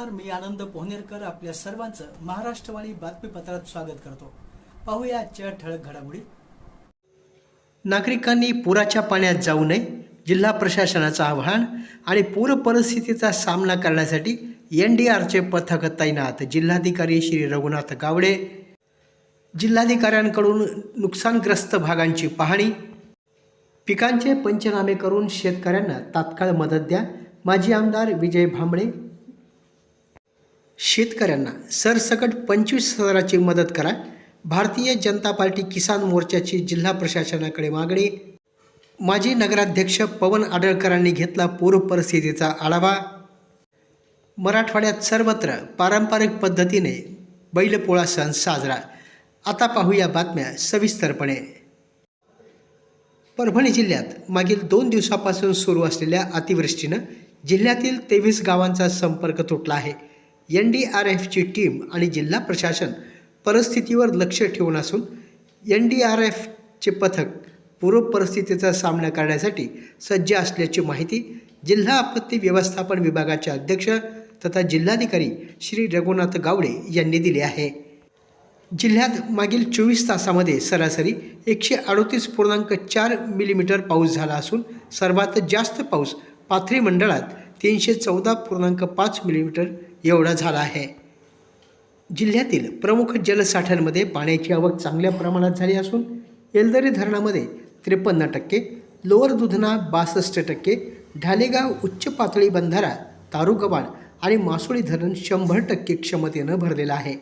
नमस्कार मी आनंद पोहनेरकर आपल्या सर्वांचं महाराष्ट्रवाणी बातमीपत्रात स्वागत करतो. पाहूया आजच्या ठळक घडामोडी. नागरिकांनी पुराच्या पाण्यात जाऊ नये जिल्हा प्रशासनाचं आव्हान आणि पूर परिस्थितीचा सामना करण्यासाठी एन डी आरचे पथक तैनात जिल्हाधिकारी श्री रघुनाथ गावडे. जिल्हाधिकाऱ्यांकडून नुकसानग्रस्त भागांची पाहणी. पिकांचे पंचनामे करून शेतकऱ्यांना तात्काळ मदत द्या. माजी आमदार विजय भांबळे शेतकऱ्यांना सरसकट पंचवीस हजाराची मदत करा. भारतीय जनता पार्टी किसान मोर्चाची जिल्हा प्रशासनाकडे मागणी. माजी नगराध्यक्ष पवन आडळकरांनी घेतला पूर परिस्थितीचा आढावा. मराठवाड्यात सर्वत्र पारंपरिक पद्धतीने बैलपोळा सण साजरा. आता पाहूया बातम्या सविस्तरपणे. परभणी जिल्ह्यात मागील दोन दिवसापासून सुरू असलेल्या अतिवृष्टीनं जिल्ह्यातील तेवीस गावांचा संपर्क तुटला आहे. एन डी आर एफची टीम आणि जिल्हा प्रशासन परिस्थितीवर लक्ष ठेवून असून एन डी आर एफचे पथक पूर्व परिस्थितीचा सामना करण्यासाठी सज्ज असल्याची माहिती जिल्हा आपत्ती व्यवस्थापन विभागाचे अध्यक्ष तथा जिल्हाधिकारी श्री रघुनाथ गावडे यांनी दिली आहे. जिल्ह्यात मागील चोवीस तासामध्ये सरासरी एकशे अडोतीस पूर्णांक चार मिलीमीटर पाऊस झाला असून सर्वात जास्त पाऊस पाथरी मंडळात तीनशे चौदा पूर्णांक पाच मिलीमीटर एवढा झाला आहे. जिल्ह्यातील प्रमुख जलसाठ्यांमध्ये पाण्याची आवक चांगल्या प्रमाणात झाली असून येलदरी धरणामध्ये त्रेपन्न टक्के लोअर दुधना बासष्ट टक्के ढालेगाव उच्च पातळी बंधारा तारुगवाड आणि मासोळी धरण शंभर टक्के क्षमतेनं भरलेलं आहे.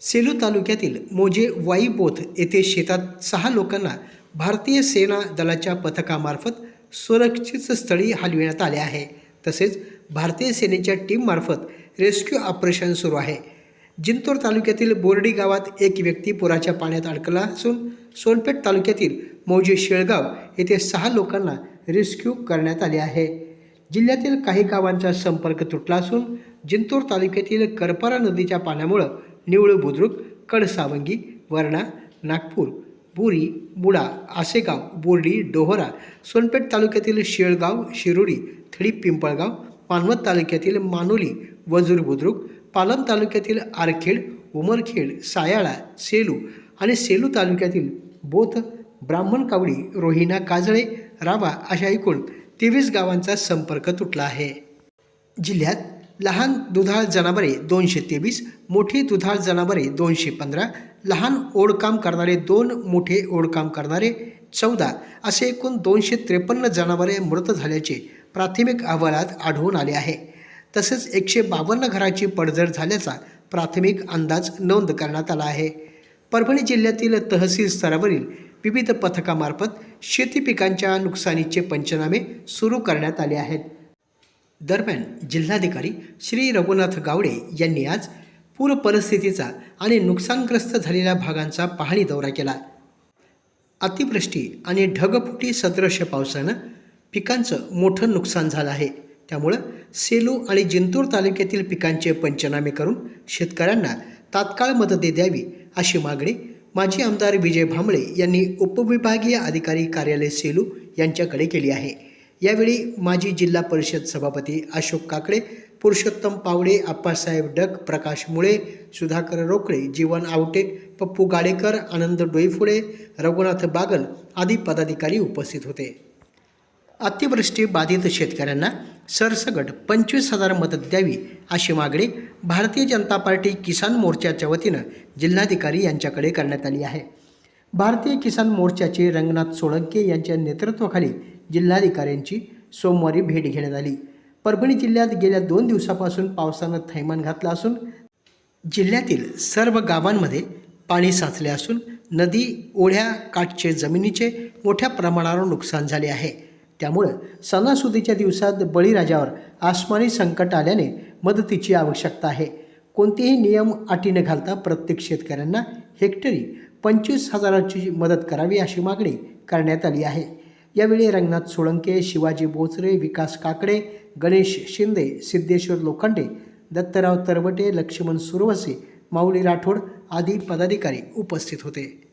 सेलू तालुक्यातील मोजे वाईबोथ येथे शेतात सहा लोकांना भारतीय सेना दलाच्या पथकामार्फत सुरक्षित स्थळी हलविण्यात आले आहे. तसेच भारतीय सेनेच्या टीममार्फत रेस्क्यू ऑपरेशन सुरू आहे. जिंतूर तालुक्यातील बोर्डी गावात एक व्यक्ती पुराच्या पाण्यात अडकला असून सोनपेठ तालुक्यातील मौजे शेळगाव येथे सहा लोकांना रेस्क्यू करण्यात आले आहे. जिल्ह्यातील काही गावांचा संपर्क तुटला असून जिंतूर तालुक्यातील करपारा नदीच्या पाण्यामुळं निवळ बुद्रुक कडसावंगी वर्णा नागपूर बुरी बुडा आसेगाव बोर्डी डोहरा सोनपेठ तालुक्यातील शेळगाव शिरोडी थडी पिंपळगाव पानवत तालुक्यातील मानोली वजूर बुद्रुक पालम तालुक्यातील आरखेड उमरखेड सायाळा सेलू आणि सेलू तालुक्यातील बोथ ब्राह्मणकावडी रोहिणा काजळे रावा अशा एकूण तेवीस गावांचा संपर्क तुटला आहे. जिल्ह्यात लहान दुधाळ जनावरे दोनशे तेवीस मोठी दुधाळ जनावरे दोनशे पंधरा लहान ओढकाम करणारे दोन मोठे ओढकाम करणारे चौदा असे एकूण दोनशे त्रेपन्न जनावरे मृत झाल्याचे प्राथमिक अहवालात आढळून आले आहे. तसेच एकशे बावन्न घराची पडझड झाल्याचा प्राथमिक अंदाज नोंद करण्यात आला आहे. परभणी जिल्ह्यातील तहसील स्तरावरील विविध पथकामार्फत शेती पिकांच्या नुकसानीचे पंचनामे सुरू करण्यात आले आहेत. दरम्यान जिल्हाधिकारी श्री रघुनाथ गावडे यांनी आज पूर परिस्थितीचा आणि नुकसानग्रस्त झालेल्या भागांचा पाहणी दौरा केला. अतिवृष्टी आणि ढगफुटी सदृश्य पावसानं पिकांचं मोठं नुकसान झालं आहे. त्यामुळं सेलू आणि जिंतूर तालुक्यातील पिकांचे पंचनामे करून शेतकऱ्यांना तात्काळ मदत द्यावी अशी मागणी माजी आमदार विजय भांबळे यांनी उपविभागीय अधिकारी कार्यालय सेलू यांच्याकडे केली आहे. यावेळी माजी जिल्हा परिषद सभापती अशोक काकडे पुरुषोत्तम पावडे आप्पासाहेब डक प्रकाश मुळे सुधाकर रोकडे जीवन आवटे पप्पू गाडेकर आनंद डोईफुडे रघुनाथ बागल आदी पदाधिकारी उपस्थित होते. अतिवृष्टी बाधित शेतकऱ्यांना सरसगट पंचवीस हजार मदत द्यावी अशी मागणी भारतीय जनता पार्टी किसान मोर्चाच्या वतीनं जिल्हाधिकारी यांच्याकडे करण्यात आली आहे. भारतीय किसान मोर्चाचे रंगनाथ सोळंके यांच्या नेतृत्वाखाली जिल्हाधिकाऱ्यांची सोमवारी भेट घेण्यात आली. परभणी जिल्ह्यात गेल्या दोन दिवसापासून पावसानं थैमान घातलं असून जिल्ह्यातील सर्व गावांमध्ये पाणी साचले असून नदी ओढ्या काठचे जमिनीचे मोठ्या प्रमाणावर नुकसान झाले आहे. त्यामुळं सणासुदीच्या दिवसात बळीराजावर आसमानी संकट आल्याने मदतीची आवश्यकता आहे. कोणतेही नियम अटी न घालता प्रत्येक शेतकऱ्यांना हेक्टरी पंचवीस हजाराची मदत करावी अशी मागणी करण्यात आली आहे. यावेळी रंगनाथ सोळंके शिवाजी बोचरे विकास काकडे गणेश शिंदे सिद्धेश्वर लोखंडे दत्तराव तरवटे लक्ष्मण सुरवसे माऊली राठोड आदी पदाधिकारी उपस्थित होते.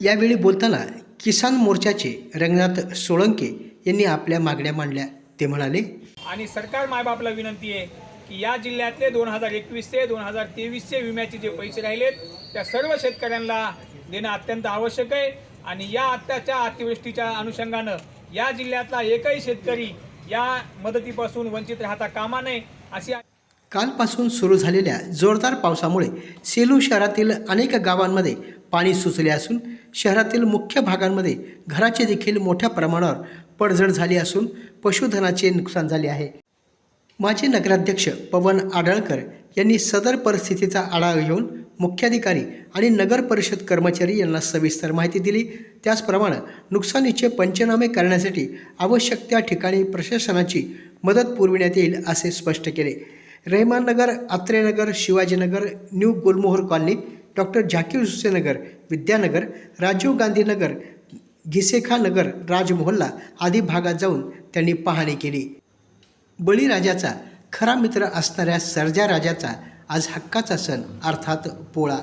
यावेळी बोलताना किसान मोर्चाचे रंगनाथ सोळंके यांनी आपल्या मागण्या मांडल्या. ते म्हणाले आणि सरकार मायबापला विनंती आहे की या जिल्ह्यातले दोन हजार एकवीसचे दोन हजार तेवीसचे विम्याचे जे पैसे राहिलेत त्या सर्व शेतकऱ्यांना देणं अत्यंत आवश्यक आहे. आणि या आत्ताच्या अतिवृष्टीच्या अनुषंगानं या जिल्ह्यातला एकही शेतकरी या मदतीपासून वंचित राहता कामा नये अशी कालपासून सुरू झालेल्या जोरदार पावसामुळे सेलू शहरातील अनेक गावांमध्ये पाणी सुचले असून शहरातील मुख्य भागांमध्ये घराचे देखील मोठ्या प्रमाणावर पडझड झाली असून पशुधनाचे नुकसान झाले आहे. माजी नगराध्यक्ष पवन आडळकर यांनी सदर परिस्थितीचा आढावा घेऊन मुख्याधिकारी आणि नगर परिषद कर्मचारी यांना सविस्तर माहिती दिली. त्याचप्रमाणे नुकसानीचे पंचनामे करण्यासाठी आवश्यक त्या ठिकाणी प्रशासनाची मदत पुरविण्यात येईल असे स्पष्ट केले. Rehmannagar Atrenagar Shivajinagar new Gulmohar colony doctor Zakir Husenagar Vidyanagar Rajiv Gandhinagar Gisekhanagar Rajmohalla आदी भागात जाऊन त्यांनी पाहणी केली. बळीराजाचा खरा मित्र असणाऱ्या सर्जा राजाचा आज हक्काचा सण अर्थात पोळा.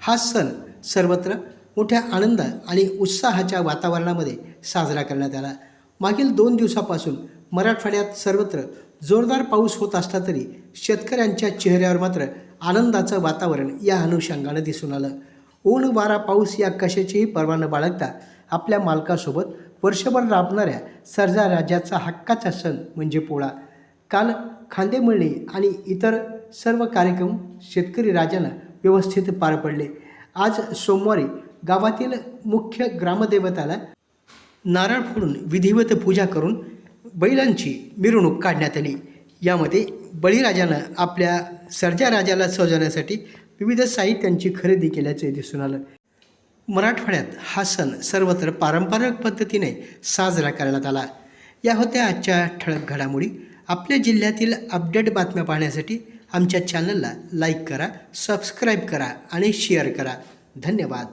हा सण सर्वत्र मोठ्या आनंद आणि उत्साहाच्या वातावरणामध्ये साजरा करण्यात आला. मागील दोन दिवसापासून मराठवाड्यात सर्वत्र जोरदार पाऊस होत असला तरी शेतकऱ्यांच्या चेहऱ्यावर मात्र आनंदाचं वातावरण या अनुषंगानं दिसून आलं. ऊन वारा पाऊस या कशाचीही पर्वा न बाळगता आपल्या मालकासोबत वर्षभर राबणाऱ्या सर्जा राजाचा हक्काचा सण म्हणजे पोळा. काल खांदेमळणी आणि इतर सर्व कार्यक्रम शेतकरी राजानं व्यवस्थित पार पडले. आज सोमवारी गावातील मुख्य ग्रामदेवताला नारळ फोडून विधिवत पूजा करून बैलांची मिरवणूक काढण्यात आली. यामध्ये बळीराजानं आपल्या सर्जा राजाला सजवण्यासाठी विविध साहित्यांची खरेदी केल्याचे दिसून आलं. मराठवाड्यात हा सण सर्वत्र पारंपरिक पद्धतीने साजरा करण्यात आला. या होत्या आजच्या ठळक घडामोडी. आपल्या जिल्ह्यातील अपडेट बातम्या पाहण्यासाठी आमच्या चॅनलला लाईक करा सबस्क्राईब करा आणि शेअर करा. धन्यवाद.